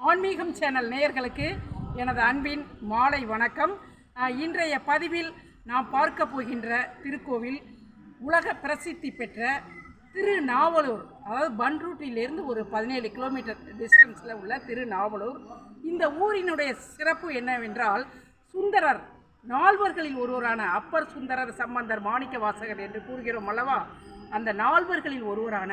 ஆன்மீகம் சேனல் நேயர்களுக்கு எனது அன்பின் மாலை வணக்கம். இன்றைய பதிவில் நாம் பார்க்க போகின்ற திருக்கோவில் உலக பிரசித்தி பெற்ற திருநாவலூர் அதாவது பன்ரூட்டிலிருந்து ஒரு பதினேழு கிலோமீட்டர் டிஸ்டன்ஸில் உள்ள திருநாவலூர். இந்த ஊரினுடைய சிறப்பு என்னவென்றால் சுந்தரர் நால்வர்களில் ஒருவரான அப்பர் சுந்தரர் சம்பந்தர் மாணிக்க வாசகர் என்று கூறுகிறோம் அல்லவா? அந்த நால்வர்களில் ஒருவரான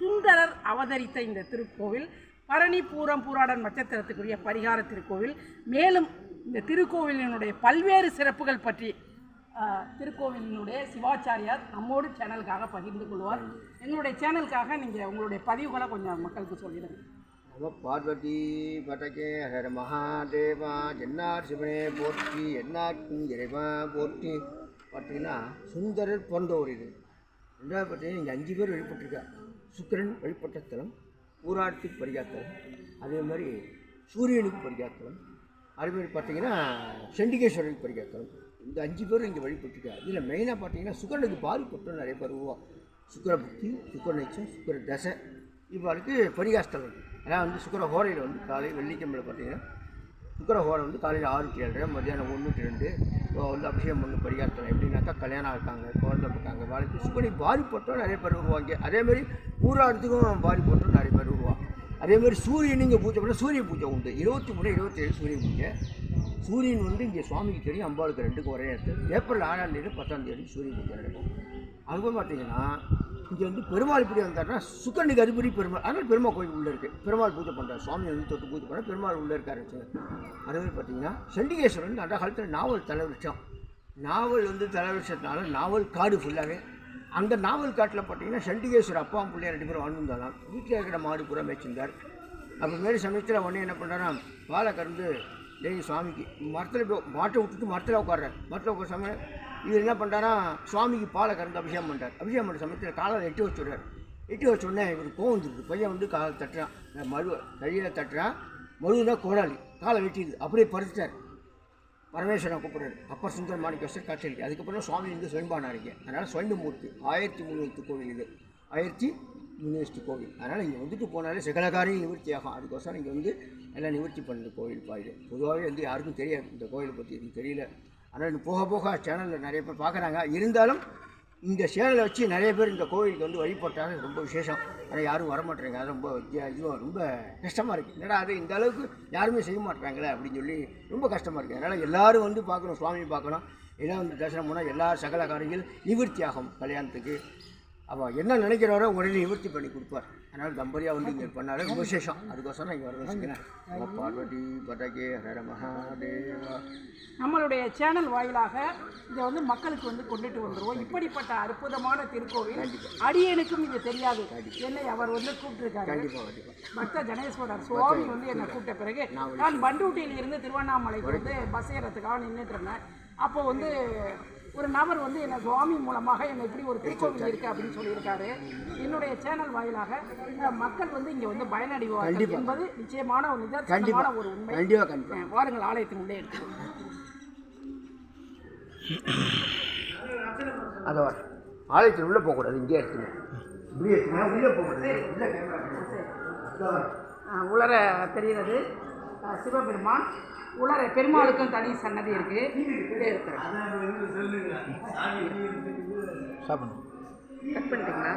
சுந்தரர் அவதரித்த இந்த திருக்கோவில். பரணி பூரம் பூராடன் நட்சத்திரத்துக்குரிய பரிகார திருக்கோவில். மேலும் இந்த திருக்கோவிலினுடைய பல்வேறு சிறப்புகள் பற்றி திருக்கோவிலினுடைய சிவாச்சாரியார் நம்மோடு சேனலுக்காக பகிர்ந்து கொள்வார். எங்களுடைய சேனலுக்காக நீங்கள் உங்களுடைய பதிவுகளை கொஞ்சம் மக்களுக்கு சொல்லிடுங்க. பார்வதி பட்டகே ஹர மகாதேவா என்னார் சிவனே போற்றி என்னார்க்கும் இறைவா போற்றி. பார்த்தீங்கன்னா சுந்தரர் பிறந்த ஒரு இது. ரெண்டாவது பார்த்தீங்கன்னா இங்கே அஞ்சு பேர் வழிபட்டிருக்கா சுக்கரன் வழிபட்ட தலம். ஊராட்சிக்கு பரிகாத்தலம் அதே மாதிரி சூரியனுக்கு பரிகாத்தலம் அதே மாதிரி பார்த்தீங்கன்னா செண்டிகேஸ்வரனுக்கு பரிகாத்தலம் இந்த அஞ்சு பேரும் இங்கே வழிபட்டுருக்காங்க. இதில் மெயினாக பார்த்தீங்கன்னா சுக்கரனுக்கு பாதிப்பட்டு நிறைய பேர் உருவா சுக்கர புக்தி சுக்கர சுக்கர தசை. இவ்வாளுக்கு பரிகாஸ்தலம் ஏன்னா வந்து சுக்கர ஹோரையில் வந்து காலை வெள்ளிக்கிழமையில் பார்த்தீங்கன்னா சுக்கர ஹோரை வந்து காலையில் ஆறு ஏழரை மத்தியானம் ஒன்றுக்கு ரெண்டு. இப்போ வந்து அபிஷேகம் பண்ணி பரிகாஸ்தலம் எப்படின்னாக்கா கல்யாணம் இருக்காங்க குழந்தை இருக்காங்க வாழ்க்கை சுக்கரனுக்கு பாதிப்பட்டோம் நிறைய பேர் வருவாங்க. அதேமாதிரி ஊராடத்துக்கும் பாதிப்பட்டோம் நிறைய பேர் அதே அதேமாதிரி சூரியன் இங்கே பூஜை பண்ணால் சூரிய பூஜை உண்டு. இருபத்தி மூணு இருபத்தேழு சூரிய பூஜை. சூரியன் வந்து இங்கே சுவாமிக்கு தெரியும் அம்பாளுக்கு ரெண்டுக்கும் ஒரே இடத்துல. ஏப்ரல் ஆறாம் தேதி பத்தாம் தேதி சூரிய பூஜை நடக்கும். அதுக்கப்புறம் பார்த்தீங்கன்னா இங்கே வந்து பெருமாள் இப்படி வந்தார்னா சுக்கனுக்கு அதிபதி பெருமாள். அதனால் பெருமாள் கோயில் உள்ளே இருக்குது பெருமாள் பூஜை பண்ணுறாரு சுவாமி வந்து தொட்டு பூஜை பண்ண பெருமாள் உள்ளே இருக்காரு அதே மாதிரி பார்த்தீங்கன்னா செண்டிகேஸ்வரன் அந்த காலத்தில் நாவல் தலைவிருஷம் நாவல் வந்து தலைவரிச்சதுனால நாவல் காடு ஃபுல்லாகவே அந்த நாவல் காட்டில் பார்த்தீங்கன்னா சண்டிகேஸ்வர் அப்பா பிள்ளைய ரெண்டு பேரும் வாழ்ந்துருந்தாலும் வீட்டில் இருக்கிற மாடு பூரா மேய்ச்சிருந்தார். அப்போ மாரி சமயத்தில் உடனே என்ன பண்ணுறாராம் பாலை கறந்து டெய்லி சுவாமிக்கு மரத்தில் போய் மாட்டை விட்டுட்டு மரத்தில் உட்காடுறார் மரத்தில் உட்கார சமயம் இவர் என்ன பண்ணுறாரா சுவாமிக்கு பாலை கறந்து அபிஷேகம் பண்ணுறார் அபிஷேகம் பண்ணுற சமயத்தில் காலை எட்டி வச்சுடுறார். எட்டி வச்ச உடனே இவர் கோவம் வந்துருக்கு பையன் வந்து காலை தட்டுறான். மழு கையில் தட்டுறான். மழுனா கோடாளி காலை வெட்டிடுது. அப்படியே பறிச்சிட்டார். பரமேஸ்வரன் கூப்பிடுறாரு. அப்பர் சுந்தர மாணிக்கேஸ்வர் காட்சியளிக்கு. அதுக்கப்புறம் சுவாமி வந்து சுயம்பானாரிங்க அதனால் சுயம்பமூர்த்தி. ஆயிரத்தி முந்நூறு கோவில் இது. ஆயிரத்தி முன்னூறு கோவில். அதனால் இங்கே வந்துட்டு போனாலே சகலகாரியம் நிவர்த்தி ஆகும் அதுக்கோசரம் இங்கே வந்து எல்லாம் நிவர்த்தி பண்ணுற கோவில் பாயுது பொதுவாகவே வந்து யாருக்கும் தெரியாது. இந்த கோயிலை பற்றி எதுவும் தெரியல. ஆனால் போக போக சேனலில் நிறைய பேர் பார்க்குறாங்க இருந்தாலும் இந்த சேனலை வச்சு நிறைய பேர் இந்த கோவிலுக்கு வந்து வழிபட்டாங்க. ரொம்ப விசேஷம். ஆனால் யாரும் வரமாட்டேறாங்க. அது ரொம்ப இதுவும் ரொம்ப கஷ்டமாக இருக்குது என்னடா அது? இந்த அளவுக்கு யாருமே செய்ய மாட்டேறாங்களே அப்படின்னு சொல்லி ரொம்ப கஷ்டமாக இருக்குது அதனால் எல்லாரும் வந்து பார்க்கணும் சுவாமி பார்க்கணும். எல்லாம் வந்து தரிசனம் போனால் எல்லா சகல காரியங்கள் நிவர்த்தியாகும் கல்யாணத்துக்கு. அவள் என்ன நினைக்கிறாரோ உடனே நிவர்த்தி பண்ணி கொடுப்பார். அதனால் தம்பதியாக வந்து இங்கே பண்ணாலே ரொம்ப விசேஷம். அதுக்கோசரம் நான் இங்கே வர வச்சுக்கிறேன் நம பார்வதி பட்டகே ஹர மகாதேவா. நம்மளுடைய சேனல் வாயிலாக இதை வந்து மக்களுக்கு வந்து கொண்டுட்டு வந்துருவோம். இப்படிப்பட்ட அற்புதமான திருக்கோவில் அடியனுக்கும் இது தெரியாது. என்னை அவர் வந்து கூப்பிட்டுருக்காரு. கண்டிப்பாக கண்டிப்பாக பக்த ஜனேஸ்வரர் சுவாமி வந்து என்னை கூப்பிட்ட பிறகு நான் பண்டூட்டியில் இருந்து திருவண்ணாமலைக்கு வந்து பஸ் ஏறத்துக்காக நின்றுட்டு இருந்தேன். அப்போ வந்து ஒரு நபர் வந்து என்னை சுவாமி மூலமாக என்னை இப்படி ஒரு திருக்கோவில் இருக்குது அப்படின்னு சொல்லியிருக்காரு. என்னுடைய சேனல் வாயிலாக மக்கள் வந்து இங்கே வந்து பயனடைவார்கள் என்பது நிச்சயமான ஒரு நிதர்சனமான ஒரு உண்மை. வாருங்கள் ஆலயத்தின் உள்ளே அதை ஆலயத்தில் உள்ளே போகக்கூடாது இங்கே எடுத்துங்க. உள்ளே போகக்கூடாது. உள்ளே உலர தெரிகிறது. சிவபெருமான் உலர பெருமாளுக்கும் தனி சன்னதி இருக்கு. இதே இருக்கிறேன் சாப்பிடணும். கட் பண்ணிட்டீங்களா?